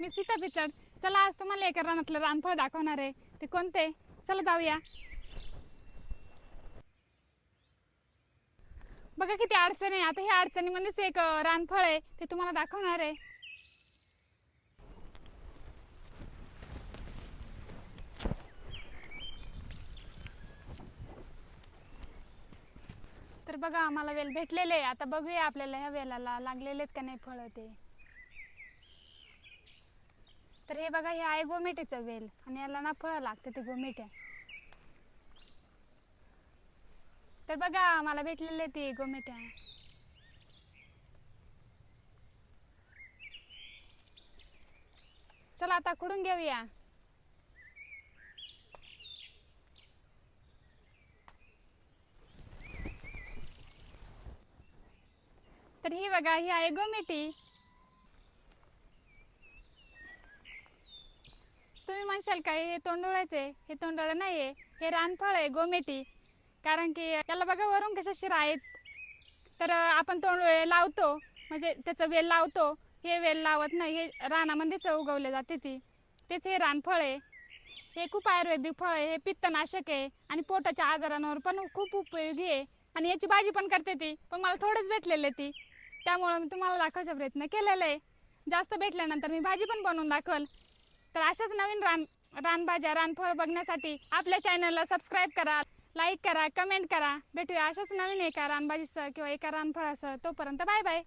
मी सीता पिचड चला आज तुम्हाला एका रानातलं रानफळ दाखवणार आहे. ते कोणते? चला जाऊया. बघा किती अडचण. आहे आता ह्या अडचणीमध्येच एक रानफळ आहे. ते तुम्हाला दाखवणार आहे. तर बघा आम्हाला वेल भेटलेले आहे. आता बघूया आपल्याला ह्या वेलाला लागलेले आहेत का नाही फळं ते. तर हे बघा हे आहे गोमेटेचं वेल. आणि याला ना फळं लागते ते गोमेट्या तर बघा मला भेटलेले ते गोमेट्या चला आता कुडून घेऊया? तर ही बघा ही आहे गोमेटी. तुम्ही म्हणशाल काय हे तोंडोळाचे हे तोंडोळा नाही आहे हे रानफळ आहे गोमेटी कारण की याला बघा वरून कशा शिरा आहेत. तर आपण तोंडोळे लावतो म्हणजे त्याचं वेल लावतो हे वेल लावत नाही हे रानामध्येच उगवले जाते ती. तेच हे रानफळ आहे. हे खूप आयुर्वेदिक फळ आहे हे पित्तनाशक आहे आणि पोटाच्या आजारांवर पण खूप उपयोगी आहे. आणि याची भाजी पण करते ती पण मला थोडंच भेटलेलं ती. त्यामुळं मी तुम्हाला दाखवायचा प्रयत्न केलेला आहे. जास्त भेटल्यानंतर मी भाजी पण बनवून दाखवल. तर अशाच नवीन रान रानभाज्या रानफळ बघण्यासाठी आपल्या चॅनलला सबस्क्राईब करा लाईक करा कमेंट करा. भेटूया अशाच नवीन एका रानभाजीसह किंवा एका रानफळासह. तोपर्यंत बाय बाय